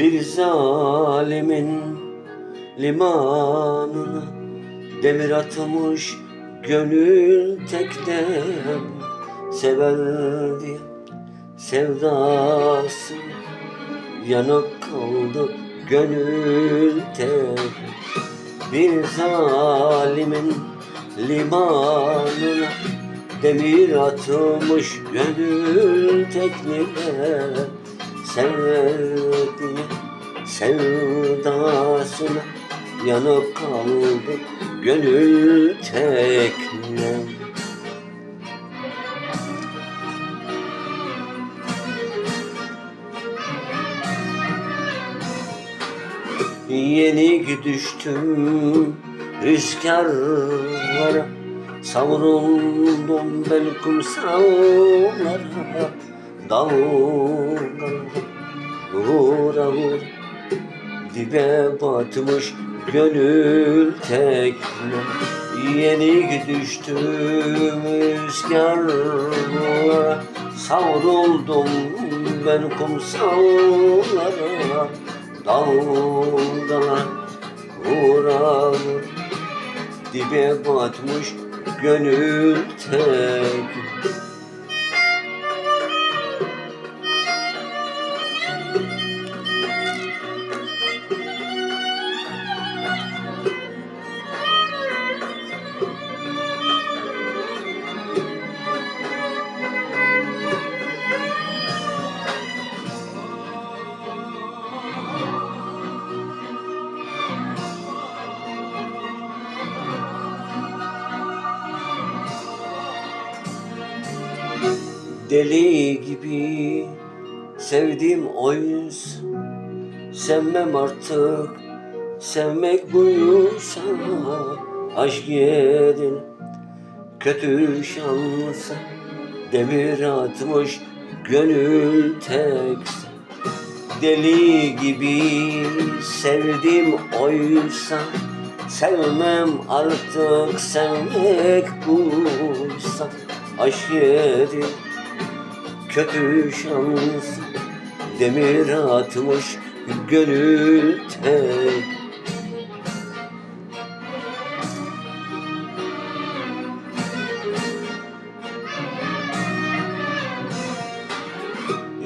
Bir zalimin limanına Demir atmış gönül teknem Severdi sevdası. Yanık kaldı gönül tek Bir zalimin limanına Demir atmış gönül teknine Sevdi sevdasına Yanıp kaldı gönül tekne. Yeni düştüm rüzgarlara Savruldum ben kumsallara Dalgalara vura vura Dibe batmış gönül tekne Yeni düştüm rüzgarlara Savruldum ben kumsallara. Dalgalar vura vura Dibe batmış gönül tek Deli gibi sevdim oyuz Sevmem artık. Sevmek buysa Aşk yerin kötü şansa Demir atmış gönül tekse. Deli gibi sevdim oysa Sevmem artık. Sevmek buysa Aşk yerin kötü şans. Demir atmış gönül tek.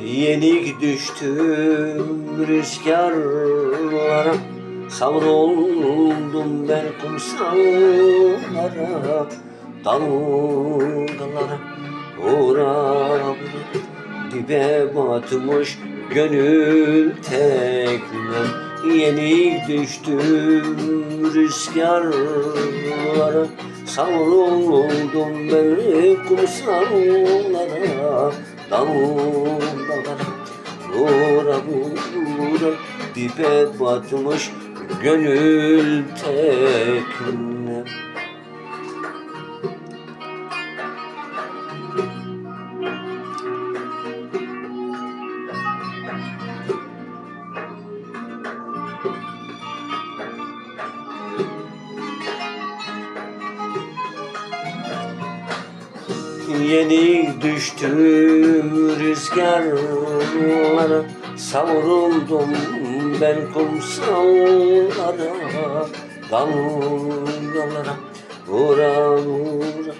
Yenik düştüm rüzgarlara Savruldum ben kumsallara Dalgalara uğrar Dibe batmış gönül teknem. Yenik düştüm rüzgarlara Savruldum ben kumsallara. Dalgalara vura vura Dibe batmış gönül teknem Yeni düştüm rüzgarlara Savruldum ben kumsallara Dalgalara vura vura.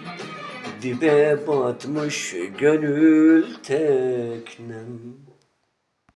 Dibe batmış gönül teknem